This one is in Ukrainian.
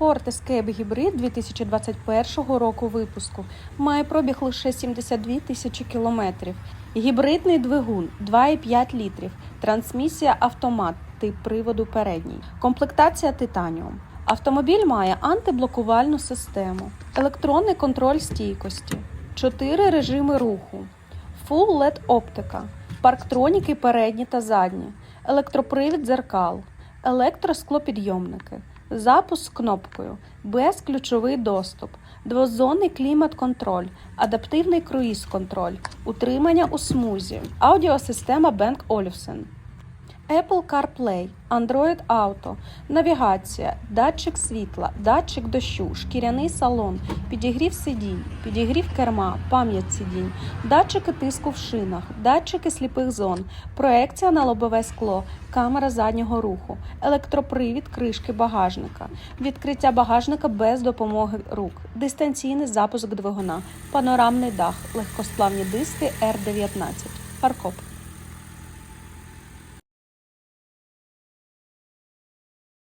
Ford Escape Hybrid 2021 року випуску має пробіг лише 72 тисячі кілометрів. Гібридний двигун 2,5 літрів, трансмісія автомат, тип приводу передній, комплектація титаніум. Автомобіль має антиблокувальну систему, електронний контроль стійкості, 4 режими руху, Full LED оптика, парктроніки передні та задні, електропривід дзеркал, електросклопідйомники, запуск кнопкою, безключовий доступ, двозонний клімат-контроль, адаптивний круїз-контроль, утримання у смузі, аудіосистема Bang Olufsen. Apple CarPlay, Android Auto, навігація, датчик світла, датчик дощу, шкіряний салон, підігрів сидінь, підігрів керма, пам'ять сидінь, датчики тиску в шинах, датчики сліпих зон, проекція на лобове скло, камера заднього руху, електропривід кришки багажника, відкриття багажника без допомоги рук, дистанційний запуск двигуна, панорамний дах, легкосплавні диски R19, паркоп.